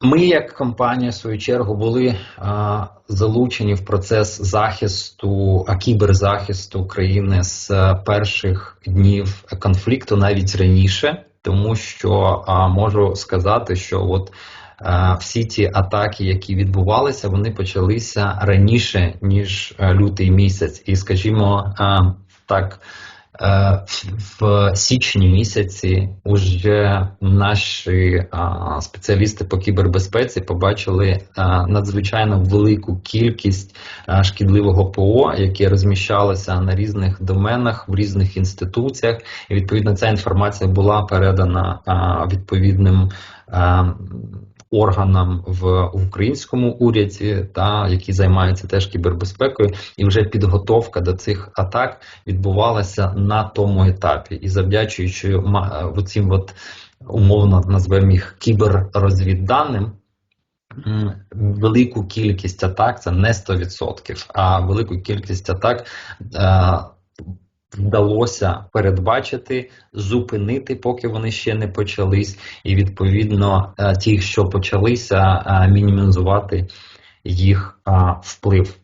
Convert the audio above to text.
Ми, як компанія, в свою чергу, були а, залучені в процес захисту, а кіберзахисту країни з е, перших днів конфлікту, навіть раніше, тому що а, можу сказати, що от е, всі ті атаки, які відбувалися, вони почалися раніше ніж е, лютий місяць, і скажімо е, так. Е, В січні місяці уже наші спеціалісти по кібербезпеці побачили надзвичайно велику кількість шкідливого ПО, яке розміщалося на різних доменах в різних інституціях, і відповідно ця інформація була передана відповідним. Органам в українському уряді, та які займаються теж кібербезпекою, і вже підготовка до цих атак відбувалася на тому етапі, і завдячуючи оцім от умовно назвемо їх кіберрозвідданим, велику кількість атак це не 100%, а велику кількість атак. е, Вдалося передбачити, зупинити, поки вони ще не почались, і відповідно е, ті, що почалися, е, мінімізувати їх вплив.